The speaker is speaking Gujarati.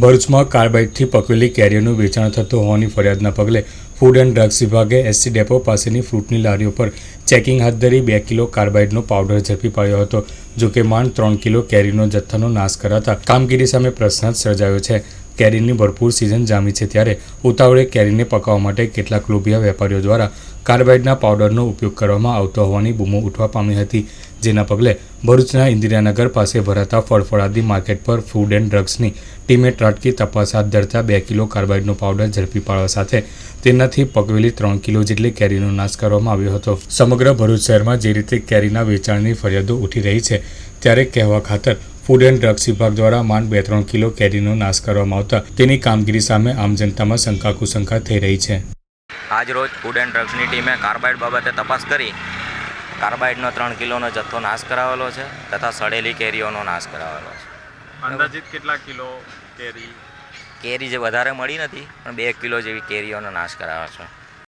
ભરૂચમાં કાર્બાઇડથી પકવેલી કેરીઓનું વેચાણ થતું હોવાની ફરિયાદના પગલે ફૂડ એન્ડ ડ્રગ્સ વિભાગે એસસી ડેપો પાસેની ફ્રૂટની લારીઓ પર ચેકિંગ હાથ ધરી બે કિલો કાર્બાઇડનો પાવડર ઝડપી પાડ્યો હતો, જો કે માંડ ત્રણ કિલો કેરીનો જથ્થાનો નાશ કરાતા કામગીરી સામે પ્રશ્ન સર્જાયો છે. કેરીની ભરપૂર સિઝન જામી છે ત્યારે ઉતાવળે કેરીને પકાવવા માટે કેટલાક લોભિયા વેપારીઓ દ્વારા કાર્બાઇડના પાવડરનો ઉપયોગ કરવામાં આવતો હોવાની બૂમો ઉઠવા પામી હતી, જેના પગલે ભરૂચના ઇન્દિરાનગર પાસે ભરાતા ફળફળાદી માર્કેટ પર ફૂડ એન્ડ ડ્રગ્સની ટીમે ત્રાટકી તપાસ હાથ ધરતા બે કિલો કાર્બાઇડનો પાવડર ઝડપી પાડવા સાથે તેનાથી પકવેલી ત્રણ કિલો જેટલી કેરીનો નાશ કરવામાં આવ્યો હતો. સમગ્ર ભરૂચ શહેરમાં જે રીતે કેરીના વેચાણની ફરિયાદો ઉઠી રહી છે, ત્યારે કહેવા ખાતર ફૂડ એન્ડ ડ્રગ્સ વિભાગ દ્વારા માંડ બે ત્રણ કિલો કેરીનો નાશ કરવામાં આવતા તેની કામગીરી સામે આમ જનતામાં શંકા કુશંકા થઈ રહી છે. આજ રોજ ફૂડ એન્ડ ડ્રગ્સની ટીમે કાર્બાઇડ બાબતે તપાસ કરી. કાર્બાઇડનો ત્રણ કિલોનો જથ્થો નાશ કરાવેલો છે તથા સડેલી કેરીઓનો નાશ કરાવેલો છે. અંદાજિત કેટલા કિલો કેરી? કેરી જે વધારે મળી નથી પણ બે કિલો જેવી કેરીઓનો નાશ કરાવ્યો છે.